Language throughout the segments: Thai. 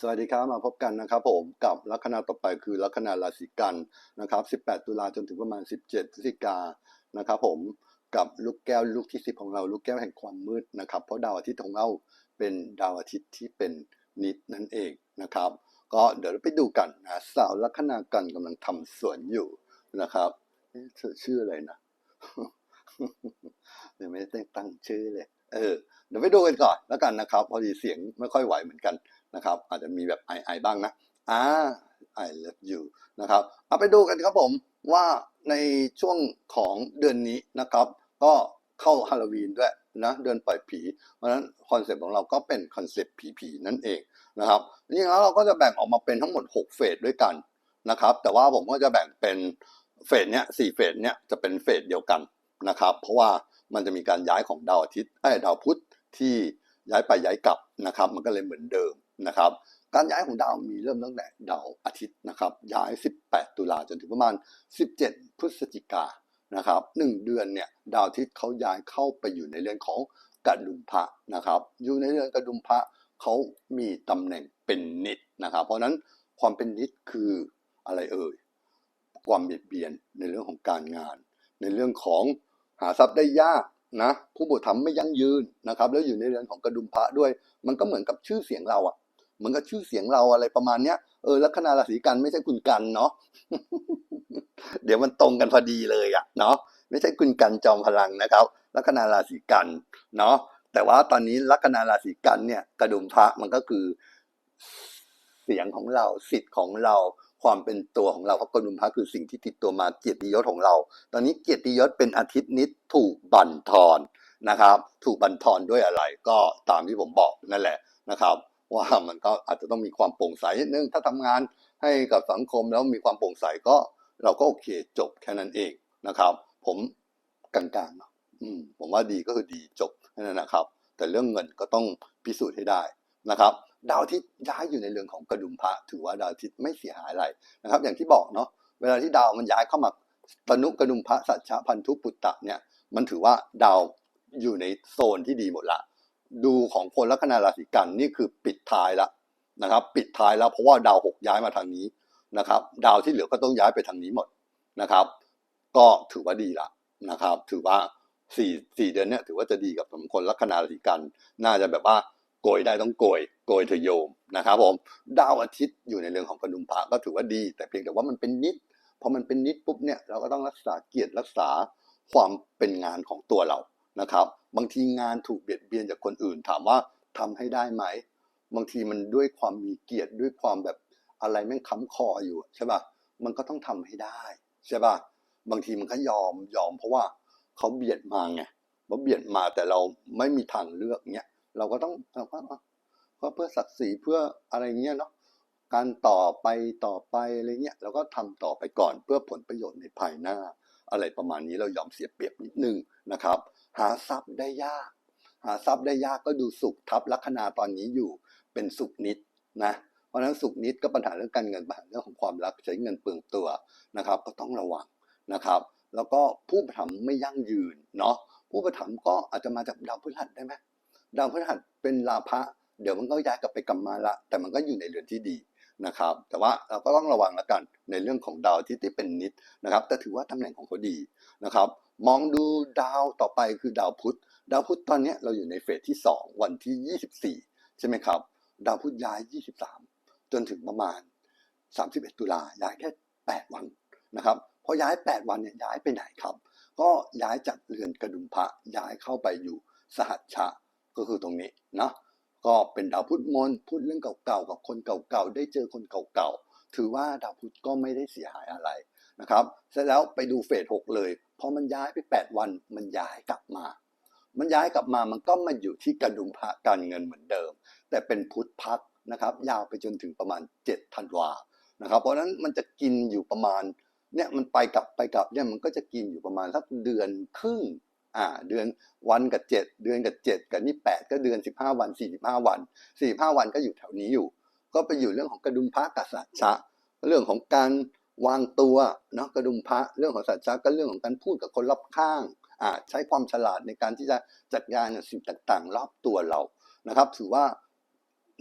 สวัสดีครับมาพบกันนะครับผมกับลัคนาต่อไปคือลัคนาราศีกันนะครับ 18 ตุลาจนถึงประมาณ 17พฤศจิกายนะครับผมกับลูกแก้วลูกที่ 10 ของเราลูกแก้วแห่งความมืดนะครับ เพราะดาวอาทิตย์ของเราเป็นดาวอาทิตย์ที่เป็นนิดนั่นเองนะครับ ก็เดี๋ยวเราไปดูกันนะสาวลัคนากันกำลังทำสวนอยู่นะครับเธอชื่ออะไรนะเดี๋ยวไม่ได้ตั้งชื่อเลย เออ เดี๋ยวไปดูกันก่อนแล้วกันนะครับ พอดีเสียงไม่ค่อยไหวเหมือนกัน นะครับ อาจจะมีแบบไอไอบ้างนะอ่า I love you นะครับเอาไปดูกันครับผมว่าในช่วงของเดือนนี้นะครับ ก็เข้าฮาโลวีนด้วยนะเดือนปล่อยผี เพราะฉะนั้นคอนเซปต์ของเราก็เป็นคอนเซปต์ผีๆนั่นเองนะครับจริงๆแล้วเราก็จะแบ่งออกมาเป็นทั้งหมด 6 เฟสด้วยกันนะครับ แต่ว่าผมก็จะแบ่งเป็นเฟสเนี้ยสี่เฟสเนี้ยจะเป็นเฟสเดียวกันนะครับ เพราะว่ามันจะมีการย้ายของดาวอาทิตย์ไอ้ดาวพุธที่ย้ายไปย้ายกลับนะครับ มันก็เลยเหมือนเดิม นะครับการย้ายของดาวมีเริ่มตั้งแต่ดาวอาทิตย์นะครับย้าย 18 ตุลาจนถึงประมาณ 17 พฤศจิกานะครับหนึ่งเดือนเนี่ยดาวอาทิตย์เขาย้ายเข้าไปอยู่ในเรือนของกระดุมพระนะครับอยู่ในเรือนกระดุมพระเขามีตำแหน่งเป็นนิดนะครับ เพราะฉะนั้นความเป็นนิดคืออะไรเอ่ยความเบียดเบียนในเรื่องของการงาน ในเรื่องของหาทรัพย์ได้ยากนะผู้บุตรทำไม่ยั่งยืนนะครับแล้วอยู่ในเรือนของกระดุมพระด้วย มันก็เหมือนกับชื่อเสียงเราอะ เหมือนกับชื่อเสียงเราอะไรประมาณเนี้ยเออลัคนาราศีกันไม่ใช่คุณกันเนาะเดี๋ยวมันตรงกันพอดีเลยอะเนาะไม่ใช่คุณกันจอมพลังนะครับลัคนาราศีกันเนาะแต่ว่าตอนนี้ลัคนาราศีกันเนี่ยกระดุมพระมันก็คือ เสียงของเราสิทธิ์ของเราความเป็นตัวของเราเพราะกระดุมพระคือสิ่งที่ติดตัวมาเกียรติยศของเรา ตอนนี้เกียรติยศเป็นอาทิตย์นิดถูกบั่นทอนนะครับ ถูกบั่นทอนด้วยอะไรก็ตามที่ผมบอกนั่นแหละนะครับ ว่ามันก็อาจจะต้องมีความโปร่งใสนิดนึงถ้าทำงานให้กับสังคมแล้วมีความโปร่งใสก็ เราก็โอเคจบแค่นั้นเองนะครับ ผมกลางๆเนาะอืมผมว่าดีก็คือดีจบแค่นั้นนะครับ แต่เรื่องเงินก็ต้องพิสูจน์ให้ได้นะครับ ดาวอาทิตย์ย้ายอยู่ในเรื่องของกระดุมพระถือว่าดาวอาทิตย์ไม่เสียหายอะไรนะครับ อย่างที่บอกเนาะเวลาที่ดาวมันย้ายเข้ามาตนุกระดุมพระสัจฉะพันธุปุตตะเนี่ยมันถือว่าดาวอยู่ในโซนที่ดีหมดละ ดูของคนลัคนาราศีกันนี่คือปิดท้ายแล้วนะครับ ปิดท้ายแล้วเพราะว่าดาวหกย้ายมาทางนี้นะครับ ดาวที่เหลือก็ต้องย้ายไปทางนี้หมดนะครับ ก็ถือว่าดีละนะครับ ถือว่าสี่สี่เดือนเนี่ยถือว่าจะดีกับคนลัคนาราศีกัน น่าจะแบบว่าโกยได้ต้องโกย โกยเถอโยมนะครับผมดาวอาทิตย์อยู่ในเรื่องของกระดุมพระก็ถือว่าดี แต่เพียงแต่ว่ามันเป็นนิดพอมันเป็นนิดปุ๊บเนี่ยเราก็ต้องรักษาเกียรติรักษาความเป็นงานของตัวเรานะครับ บางทีงานถูกเบียดเบียนจากคนอื่น ถามว่าทำให้ได้ไหม บางทีมันด้วยความมีเกียรติด้วยความแบบอะไรแม่งค้ำคออยู่ใช่ป่ะมันก็ต้องทำให้ได้ใช่ป่ะบางทีมันก็ยอมยอมเพราะว่าเขาเบียดมาไงเขาเบียดมาแต่เราไม่มีทางเลือกเนี้ยเราก็ต้องเราก็อะก็เพื่อศักดิ์ศรีเพื่ออะไรเงี้ยเนาะการต่อไปต่อไปอะไรเงี้ยเราก็ทำต่อไปก่อนเพื่อผลประโยชน์ในภายหน้า อะไรประมาณนี้เรายอมเสียเปรียบนิดนึงนะครับ หาทรัพย์ได้ยาก หาทรัพย์ได้ยากก็ดูสุขทับลัคนาตอนนี้อยู่เป็นสุขนิดนะเพราะฉะนั้นสุขนิดก็ปัญหาเรื่องการเงินปัญหาเรื่องของความรักใช้เงินเปลืองตัวนะครับ ก็ต้องระวังนะครับ แล้วก็ผู้ประถมไม่ยั่งยืนเนาะผู้ประถมก็อาจจะมาจากดาวพฤหัสได้ไหมดาวพฤหัสเป็นลาภะเดี๋ยวมันก็ย้ายกลับไปกรรมาละแต่มันก็อยู่ในเรือนที่ดี นะครับ แต่ว่าเราก็ต้องระวังแล้วกันในเรื่องของดาวที่ที่เป็นนิดนะครับ แต่ถือว่าตำแหน่งของเขาดีนะครับ มองดูดาวต่อไปคือดาวพุธ ดาวพุธตอนนี้เราอยู่ในเฟสที่ 2 วันที่ 24 ใช่ไหมครับ ดาวพุธย้าย 23 จนถึงประมาณ 31 ตุลาย้ายแค่ 8 วันนะครับพอย้าย 8 วันเนี่ยย้ายไปไหนครับ ก็ย้ายจากเรือนกระดุมพระย้ายเข้าไปอยู่สหัชชะก็คือตรงนี้นะ ก็เป็นดาวพุธมนพูดเรื่องเก่าๆกับคนเก่าๆได้เจอคนเก่าๆถือว่าดาวพุธก็ไม่ได้เสียหายอะไรนะครับเสร็จแล้วไปดูเฟสหกเลยพอมันย้ายไป 8 วันมันย้ายกลับมา มันย้ายกลับมามันก็มาอยู่ที่กระดุมพระการเงินเหมือนเดิม แต่เป็นพุธพักนะครับ ยาวไปจนถึงประมาณ7ธันวานะครับ เพราะนั้นมันจะกินอยู่ประมาณเนี่ยมันไปกลับไปกลับเนี่ยมันก็จะกินอยู่ประมาณสักเดือนครึ่ง อ่าเดือนวันกับเจ็ดเดือนกับเจ็ดกับนี่แปดก็เดือนสิบห้าวันสี่สิบห้าวันสี่ห้าวันก็อยู่แถวนี้อยู่ ก็ไปอยู่เรื่องของกระดุมพระกับสัจชะเรื่องของการวางตัวเนาะกระดุมพระเรื่องของสัจชะก็เรื่องของการพูดกับคนรอบข้างอ่าใช้ความฉลาดในการที่จะจัดการสิ่งต่างๆ รอบตัวเรานะครับ ถือว่า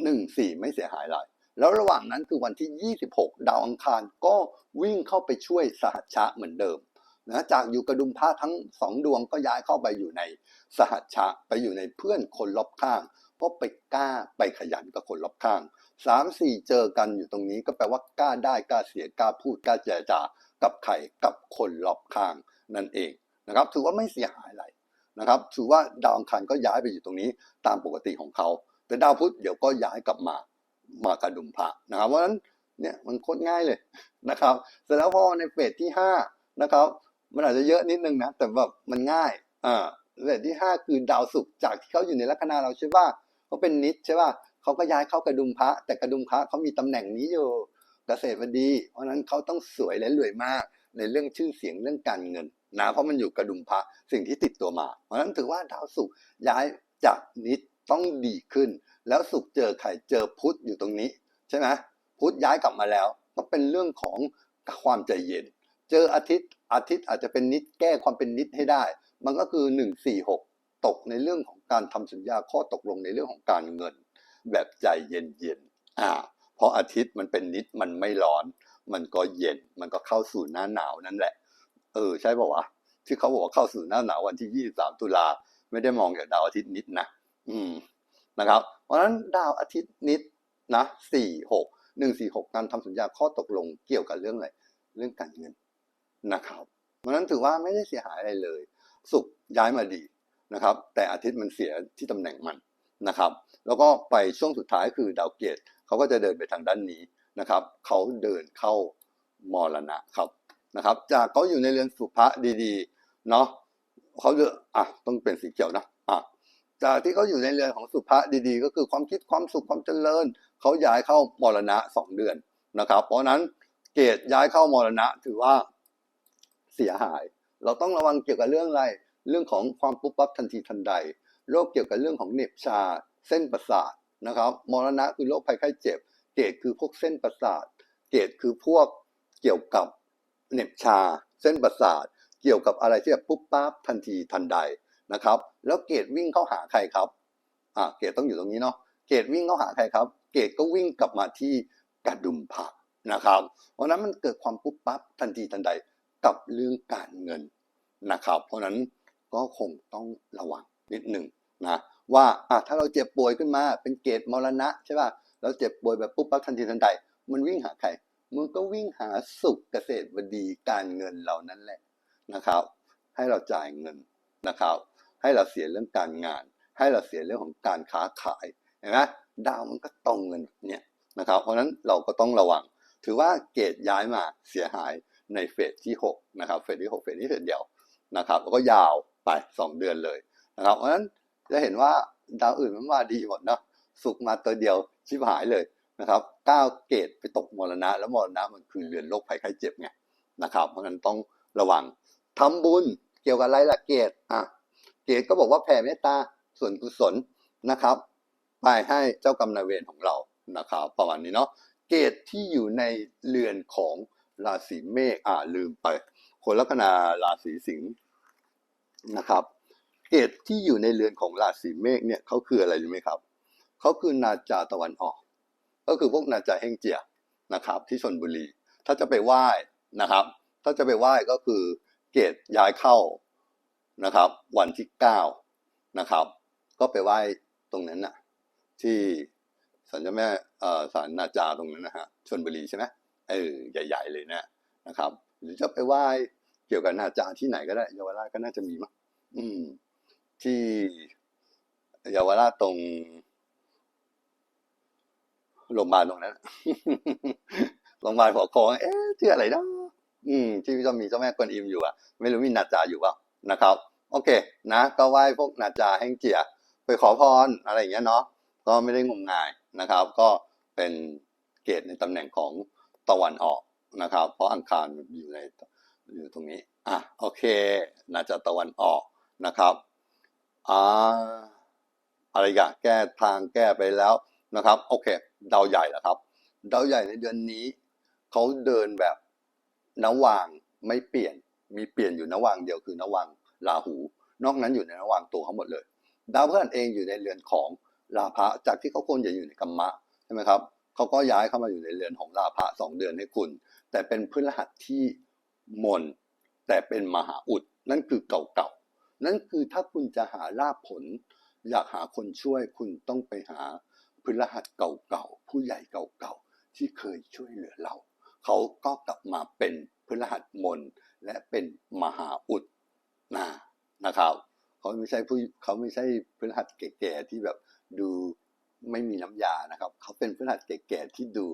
หนึ่งสี่ไม่เสียหายอะไรแล้วระหว่างนั้นคือวันที่ 26 ดาวอังคารก็วิ่งเข้าไปช่วยสหัชชะเหมือนเดิม นะจากอยู่กระดุมพระทั้งสองดวงก็ย้ายเข้าไปอยู่ในสหัชชะไปอยู่ในเพื่อนคนรอบข้างก็ไปกล้าไปขยันกับคนรอบข้างสามสี่เจอกันอยู่ตรงนี้ก็แปลว่ากล้าได้กล้าเสียกล้าพูดกล้าเจรจากับใครกับคนรอบข้างนั่นเองนะครับถือว่าไม่เสียหายอะไรนะครับถือว่าดาวอังคารก็ย้ายไปอยู่ตรงนี้ตามปกติของเขา แต่ดาวพุธเดี๋ยวก็ย้ายกลับมามากระดุมพระนะครับเพราะฉะนั้นเนี่ยมันโคตรง่ายเลยนะครับ เสร็จแล้วพอในเฟสที่ห้านะครับ มันอาจจะเยอะนิดนึงนะ แต่แบบมันง่ายอ่าเฟสที่ห้าคือดาวศุกร์จากที่เขาอยู่ในลัคนาเราใช่ป่ะเขาเป็นนิดใช่ป่ะเขาก็ย้ายเข้ากระดุมพระ แต่กระดุมพระเขามีตำแหน่งนี้อยู่เกษตรบดี เพราะนั้นเขาต้องสวยและรวยมากในเรื่องชื่อเสียงเรื่องการเงินนะเพราะมันอยู่กระดุมพระสิ่งที่ติดตัวมา เพราะนั้นถือว่าดาวศุกร์ย้ายจากนิดต้องดีขึ้น แล้วศุกร์เจอใครเจอพุธอยู่ตรงนี้ ใช่ไหมพุธย้ายกลับมาแล้ว ก็เป็นเรื่องของความใจเย็น เจออาทิตย์อาทิตย์อาจจะเป็นนิดแก้ความเป็นนิดให้ได้ มันก็คือหนึ่งสี่หกตกในเรื่องของการทำสัญญาข้อตกลงในเรื่องของการเงิน แบบใจเย็นๆอ่าเพราะอาทิตย์มันเป็นนิดมันไม่ร้อน มันก็เย็นมันก็เข้าสู่หน้าหนาวนั่นแหละ เออ ใช่ป่าวะที่เขาบอกว่าเข้าสู่หน้าหนาววันที่ 23 ตุลาไม่ได้มองจากดาวอาทิตย์นิดนะอืมนะครับ เพราะฉะนั้นดาวอาทิตย์นิดนะสี่หกหนึ่งสี่หกการทำสัญญาข้อตกลงเกี่ยวกับเรื่องอะไรเรื่องการเงิน นะครับเพราะนั้นถือว่าไม่ได้เสียหายอะไรเลย สุขย้ายมาดีนะครับ แต่อาทิตย์มันเสียที่ตำแหน่งมันนะครับ แล้วก็ไปช่วงสุดท้ายคือดาวเกตเขาก็จะเดินไปทางด้านนี้นะครับเขาเดินเข้ามรณะครับนะครับจากเขาอยู่ในเรือนสุภะดีๆเนาะเขาเดินอะต้องเป็นสีเขียวนะอะจากที่เขาอยู่ในเรือนของสุภะดีๆ ก็คือความคิดความสุขความเจริญเขาย้ายเข้ามรณะสองเดือนนะครับ เพราะฉะนั้นเกตย้ายเข้ามรณะถือว่า เสียหาย เราต้องระวังเกี่ยวกับเรื่องอะไร เรื่องของความปุ๊บปั๊บทันทีทันใด โรคเกี่ยวกับเรื่องของเน็บชา เส้นประสาทนะครับ มรณะคือโรคภัยไข้เจ็บ เกตคือพวกเส้นประสาท เกตคือพวกเกี่ยวกับเน็บชา เส้นประสาท เกี่ยวกับอะไรที่แบบปุ๊บปั๊บทันทีทันใดนะครับ แล้วเกตวิ่งเข้าหาใครครับ อ่า เกตต้องอยู่ตรงนี้เนาะ เกตวิ่งเข้าหาใครครับ เกตก็วิ่งกลับมาที่กระดุมผักนะครับ เพราะนั้นมันเกิดความปุ๊บปั๊บทันทีทันใด กับเรื่องการเงินนะครับ เพราะนั้นก็คงต้องระวังนิดหนึ่งนะว่าอะถ้าเราเจ็บป่วยขึ้นมาเป็นเกตมรณะใช่ป่ะเราเจ็บป่วยแบบปุ๊บปั๊บทันทีทันใด มันวิ่งหาใครมันก็วิ่งหาสุขเกษตรบดีการเงินเรานั่นแหละนะครับ ให้เราจ่ายเงินนะครับ ให้เราเสียเรื่องการงาน ให้เราเสียเรื่องของการค้าขายเห็นไหมดาวมันก็ตรงเงินเนี่ยนะครับ เพราะนั้นเราก็ต้องระวัง ถือว่าเกตย้ายมาเสียหาย ในเฟสที่6นะครับเฟสที่ 6 เฟสนี้เฟสเดียวนะครับแล้วก็ยาวไป 2 เดือนเลยนะครับเพราะฉะนั้นจะเห็นว่าดาวอื่นมันมาดีหมดเนาะสุกมาตัวเดียวชิบหายเลยนะครับก้าวเกตไปตกมรณะ แล้วมรณะมันคือเรือนโรคภัยไข้เจ็บไงนะครับเพราะฉะนั้นต้องระวังทำบุญเกี่ยวกับอะไรล่ะเกตอะเกตก็บอกว่าแผ่เมตตาส่วนกุศลนะครับ ไปให้เจ้ากรรมนายเวรของเรานะครับ ประมาณนี้เนาะเกตที่อยู่ในเรือนของ ราศีเมษอ่าลืมไป คนลัคนาราศีสิงห์นะครับ เกตที่อยู่ในเรือนของราศีเมษเนี่ยเขาคืออะไรรู้ไหมครับเขาคือนาจาตะวันออก ก็คือพวกนาจาเฮงเจียนะครับ ที่ชนบุรี ถ้าจะไปไหว้นะครับ ถ้าจะไปไหว้ก็คือเกตย้ายเข้านะครับ วันที่เก้านะครับ ก็ไปไหว้ตรงนั้นน่ะที่สันเจ้าแม่เออศาลนาจาตรงนั้นนะฮะชนบุรีใช่ไหม เออใหญ่ ๆ เลยนะนะครับ หรือจะไปไหว้เกี่ยวกับนาจาที่ไหนก็ได้เยาวราชก็น่าจะมีมั้งอืม ที่เยาวราชตรงโรงพยาบาลตรงนั้นโรงพยาบาลหัวค้งเอ๊ะชื่ออะไรนะอืม ที่จะมีเจ้าแม่กวนอิมอยู่อะ ไม่รู้มีนาจาอยู่เปล่านะครับ โอเค นะก็ไหว้พวกนาจาแห้งเจียไปขอพรอะไรอย่างเงี้ยเนาะก็ไม่ได้งมงายนะครับ ก็เป็นเกตในตำแหน่งของ ตะวันออกนะครับ เพราะอังคารมันอยู่ในอยู่ตรงนี้อะโอเค น่าจะตะวันออกนะครับอ่าอะไรกันแก้ทางแก้ไปแล้วนะครับโอเคดาวใหญ่แล้วครับดาวใหญ่ในเดือนนี้เขาเดินแบบนวางไม่เปลี่ยนมีเปลี่ยนอยู่นวางเดียวคือนวางราหู นอกนั้นอยู่ในนวางตัวเขาหมดเลย ดาวพฤหัสเองอยู่ในเรือนของราพะจากที่เขาควรจะอยู่ในกัมมะใช่ไหมครับ เขาก็ย้ายเข้ามาอยู่ในเรือนของลาภะสองเดือนให้คุณ แต่เป็นพฤหัสที่มน แต่เป็นมหาอุด นั่นคือเก่าๆ นั่นคือถ้าคุณจะหาลาภผล อยากหาคนช่วยคุณต้องไปหาพฤหัสเก่าๆ ผู้ใหญ่เก่าๆ ที่เคยช่วยเหลือเรา เขาก็กลับมาเป็นพฤหัสมน และเป็นมหาอุดนะนะครับ เขาไม่ใช่ผู้เขาไม่ใช่พฤหัสแก่ๆที่แบบดู ไม่มีน้ำยานะครับ เขาเป็นพฤหัสแก่ๆที่ดู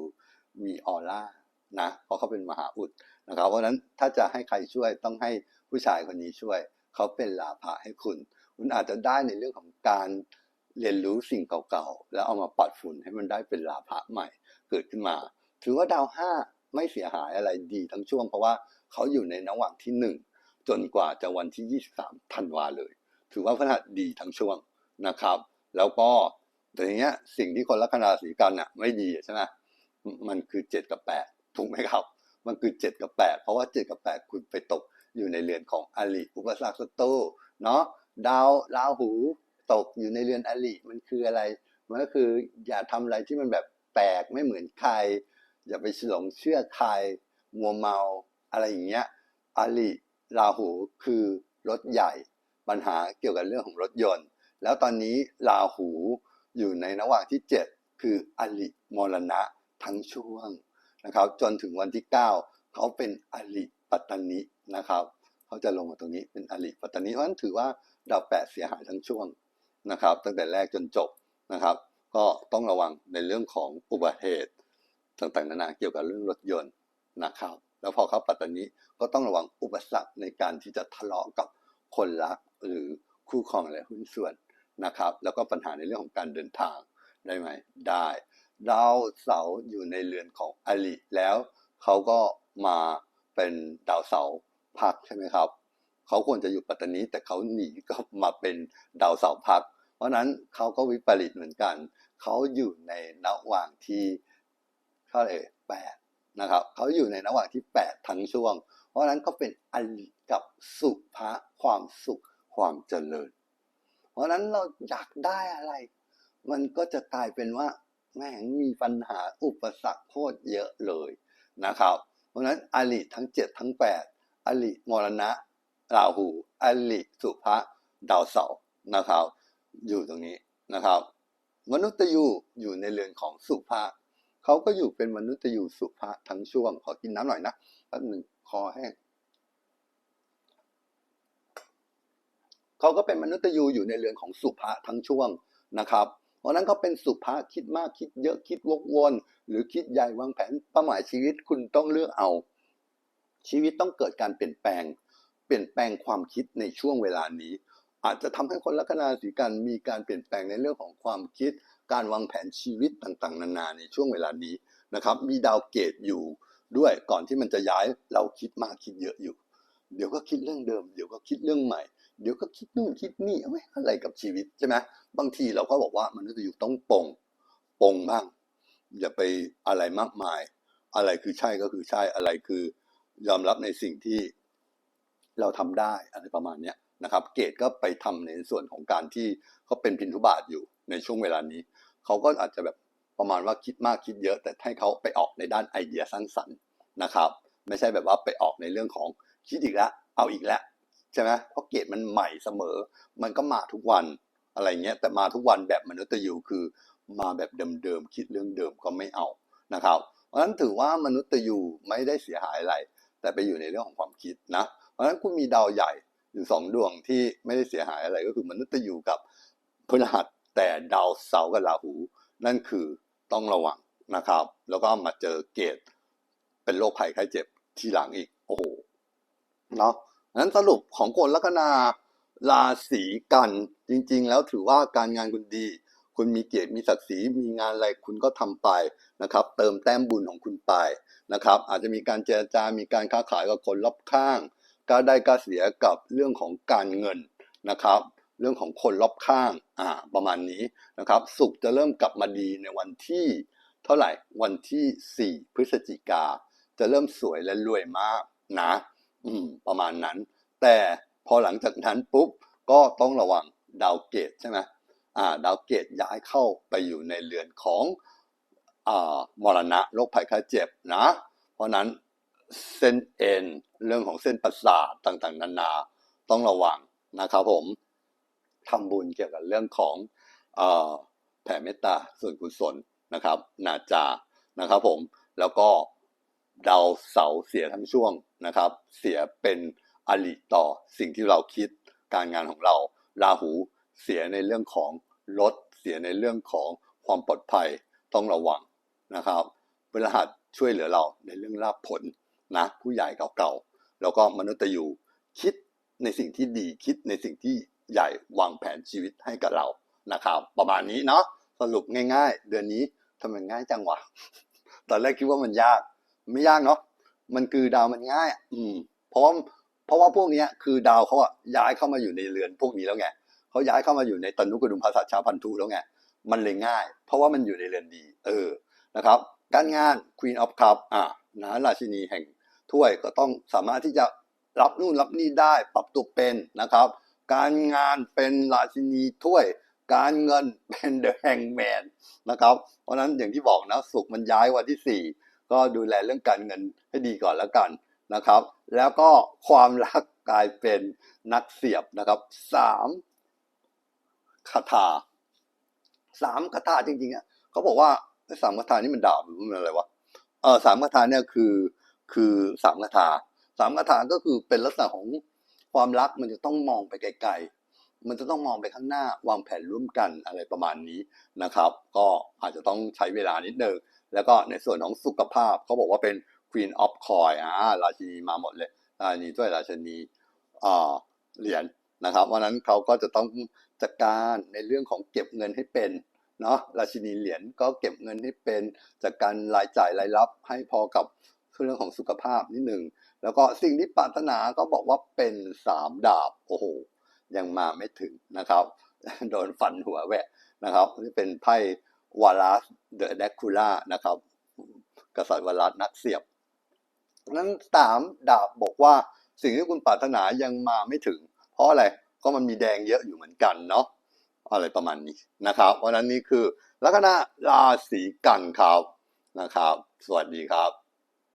มีออร่านะเพราะเขาเป็นมหาอุดนะครับ เพราะฉะนั้นถ้าจะให้ใครช่วยต้องให้ผู้ชายคนนี้ช่วย เขาเป็นลาภะให้คุณ คุณอาจจะได้ในเรื่องของการเรียนรู้สิ่งเก่าๆ แล้วเอามาปัดฝุ่นให้มันได้เป็นลาภะใหม่เกิดขึ้นมา ถือว่าดาวห้าไม่เสียหายอะไรดีทั้งช่วง เพราะว่าเขาอยู่ในระหว่างที่หนึ่งจนกว่าจะวันที่ 23ธันวาเลย ถือว่าพฤหัสดีทั้งช่วงนะครับ แล้วก็ แต่ทีเนี้ยสิ่งที่คนลัคนาราศีกันอะ ไม่ดีใช่ไหมมันคือเจ็ดกับแปดถูกไหมครับ มันคือเจ็ดกับแปดเพราะว่าเจ็ดกับแปดคุณไปตกอยู่ในเรือนของอลิอุปสรรคศัตรูเนาะดาวราหูตกอยู่ในเรือนอลิมันคืออะไร มันก็คืออย่าทำอะไรที่มันแบบแปลกไม่เหมือนใคร อย่าไปหลงเชื่อใครมัวเมาอะไรอย่างเงี้ยอลิราหูคือรถใหญ่ ปัญหาเกี่ยวกับเรื่องของรถยนต์ แล้วตอนนี้ราหู อยู่ในระหว่างที่ 7 คืออลิมรณะทั้งช่วงนะครับ จนถึงวันที่ 9 เขาเป็นอลิปัตตนินะครับเขาจะลงมาตรงนี้เป็นอลิปัตตนิเพราะฉะนั้นถือว่าดาวแปดเสียหายทั้งช่วงนะครับ ตั้งแต่แรกจนจบนะครับ ก็ต้องระวังในเรื่องของอุบัติเหตุต่างๆนานาเกี่ยวกับเรื่องรถยนต์นะครับ แล้วพอเขาปัตตานีก็ต้องระวังอุปสรรคในการที่จะทะเลาะกับคนรักหรือคู่ครองและหุ้นส่วน นะครับ แล้วก็ปัญหาในเรื่องของการเดินทางได้ไหมได้ดาวเสาอยู่ในเรือนของอลิแล้วเขาก็มาเป็นดาวเสาพักใช่ไหมครับเขาควรจะอยู่ปัตตานีแต่เขาหนีก็มาเป็นดาวเสาพัก เพราะนั้นเขาก็วิปริตเหมือนกันเขาอยู่ในระหว่างที่เท่าไหร่แปดนะครับเขาอยู่ในระหว่างที่แปดทั้งช่วง เพราะฉะนั้นก็เป็นอลิกับสุภะความสุขความเจริญ เพราะนั้นเราอยากได้อะไร มันก็จะกลายเป็นว่าแม่งมีปัญหาอุปสรรคโคตรเยอะเลยนะครับ เพราะนั้นอลิทั้งเจ็ดทั้งแปดอลิมรณะราหูอลิสุภะดาวเสาร์นะครับ อยู่ตรงนี้นะครับ มนุษย์ยูอยู่ในเรือนของสุภะเขาก็อยู่เป็นมนุษย์ยูสุภะทั้งช่วงขอกินน้ำหน่อยนะแป๊บหนึ่งคอแห้ง เขาก็เป็นมนุษย์ยูอยู่ในเรือนของสุภะทั้งช่วงนะครับ เพราะนั้นเขาเป็นสุภะคิดมากคิดเยอะคิดวกวน หรือคิดใหญ่วางแผนเป้าหมายชีวิตคุณต้องเลือกเอา ชีวิตต้องเกิดการเปลี่ยนแปลง เปลี่ยนแปลงความคิดในช่วงเวลานี้ อาจจะทำให้คนลัคนาราศีกันมีการเปลี่ยนแปลงในเรื่องของความคิด การวางแผนชีวิตต่างๆ นานาในช่วงเวลานี้นะครับ มีดาวเกตอยู่ด้วยก่อนที่มันจะย้ายเราคิดมากคิดเยอะอยู่ เดี๋ยวก็คิดเรื่องเดิม เดี๋ยวก็คิดเรื่องใหม่ เดี๋ยวก็คิดนู่นคิดนี่เอาไว้อะไรกับชีวิตใช่ไหมบางทีเราก็บอกว่ามันจะอยู่ต้องปงปงบ้าง อย่าไปอะไรมากมาย อะไรคือใช่ก็คือใช่อะไรคือยอมรับในสิ่งที่เราทำได้อะไรประมาณเนี้ยนะครับ เกตก็ไปทำในส่วนของการที่เขาเป็นพินทุบาทอยู่ในช่วงเวลานี้เขาก็อาจจะแบบประมาณว่าคิดมากคิดเยอะ แต่ให้เขาไปออกในด้านไอเดียสร้างสรรค์นะครับ ไม่ใช่แบบว่าไปออกในเรื่องของคิดอีกแล้วเอาอีกแล้ว ใช่ไหมเพราะเกตมันใหม่เสมอ มันก็มาทุกวันอะไรเงี้ยแต่มาทุกวันแบบมนุษย์ยูคือมาแบบเดิมๆคิดเรื่องเดิมก็ไม่เอานะครับ เพราะฉะนั้นถือว่ามนุษย์ยูไม่ได้เสียหายอะไร แต่ไปอยู่ในเรื่องของความคิดนะ เพราะฉะนั้นคุณมีดาวใหญ่อยู่สองดวงที่ไม่ได้เสียหายอะไรก็คือมนุษย์ยูกับพฤหัสแต่ดาวเสาร์กับราหู นั่นคือต้องระวังนะครับ แล้วก็มาเจอเกตเป็นโรคภัยไข้เจ็บทีหลังอีกโอ้โหเนาะ นั้นสรุปของคนลัคนาราศีกัน จริง ๆ แล้วถือว่าการงานคุณดี คุณมีเกียรติมีศักดิ์ศรีมีงานอะไรคุณก็ทำไปนะครับ เติมแต้มบุญของคุณไปนะครับ อาจจะมีการเจรจา มีการค้าขายกับคนรอบข้างก็ได้ก็เสียกับเรื่องของการเงินนะครับ เรื่องของคนรอบข้างอ่าประมาณนี้นะครับ สุขจะเริ่มกลับมาดีในวันที่เท่าไหร่วันที่ 4 พฤศจิกาจะเริ่มสวยและรวยมากนะ อืม ประมาณนั้น แต่พอหลังจากนั้นปุ๊บก็ต้องระวังดาวเกตใช่ไหมอ่า ดาวเกตย้ายเข้าไปอยู่ในเรือนของอ่ามรณะโรคภัยไข้เจ็บนะ เพราะนั้นเส้นเอ็นเรื่องของเส้นประสาทต่างๆ นานาต้องระวังนะครับผมทำบุญเกี่ยวกับเรื่องของอแผ่เมตตาส่วนกุศลนะครับ นาจานะครับผมแล้วก็ ดาวเสาร์เสียทั้งช่วงนะครับ เสียเป็นอลิต่อสิ่งที่เราคิดการงานของเราราหูเสียในเรื่องของรถเสียในเรื่องของความปลอดภัยต้องระวังนะครับพฤหัสช่วยเหลือเราในเรื่องลาภผลนะผู้ใหญ่เก่าๆแล้วก็มนุษย์ยูคิดในสิ่งที่ดีคิดในสิ่งที่ใหญ่วางแผนชีวิตให้กับเรานะครับ ประมาณนี้เนาะสรุปง่าย ๆ เดือนนี้ทำไมง่ายจังวะตอนแรกคิดว่ามันยาก ไม่ยากเนาะมันคือดาวมันง่ายอืม เพราะว่าเพราะว่าพวกเนี้ยคือดาวเขาอะย้ายเข้ามาอยู่ในเรือนพวกนี้แล้วไงเขาย้ายเข้ามาอยู่ในตนุกระดุมภาษาชาวพันธุแล้วไงมันเลยง่าย เพราะว่ามันอยู่ในเรือนดี เออนะครับ การงาน Queen of Cup อะนะราชินีแห่งถ้วยก็ต้องสามารถที่จะรับนู่นรับนี่ได้ปรับตัวเป็นนะครับ การงานเป็นราชินีถ้วย การเงินเป็นเดอะแฮงแมนนะครับ เพราะนั้นอย่างที่บอกนะสุกมันย้ายวันที่สี่ ก็ดูแลเรื่องการเงินให้ดีก่อนแล้วกันนะครับ แล้วก็ความรักกลายเป็นนักเสียบนะครับสามคาถาสามคาถาจริงๆอะเขาบอกว่าสามคาถานี่มันดาบหรือมันอะไรวะเออสามคาถาเนี่ยคือคือสามคาถาสามคาถาก็คือเป็นลักษณะของความรักมันจะต้องมองไปไกลๆ มันจะต้องมองไปข้างหน้าวางแผนร่วมกันอะไรประมาณนี้นะครับ ก็อาจจะต้องใช้เวลานิดนึง แล้วก็ในส่วนของสุขภาพเขาบอกว่าเป็น Queen of Coin อ่าราชินีมาหมดเลยราชินีด้วยราชินีอ่าเหรียญนะครับวันนั้นเขาก็จะต้องจัดการในเรื่องของเก็บเงินให้เป็นเนาะราชินีเหรียญก็เก็บเงินให้เป็นจัดการรายจ่ายรายรับให้พอกับเรื่องของสุขภาพนิดหนึ่งแล้วก็สิ่งที่ปรารถนาก็บอกว่าเป็นสามดาบโอ้โหยังมาไม่ถึงนะครับ โดนฟันหัวแวะนะครับนี่เป็นไพ่ วาลัสเดอะแดคูล่านะครับ กษัตริย์วาลัสนักเสียบนั้นสามดาบบอกว่าสิ่งที่คุณปรารถนายังมาไม่ถึง เพราะอะไรก็มันมีแดงเยอะอยู่เหมือนกันเนาะอะไรประมาณนี้นะครับเพราะฉะนั้นนี่คือลัคนาราศีกันครับนะครับ สวัสดีครับ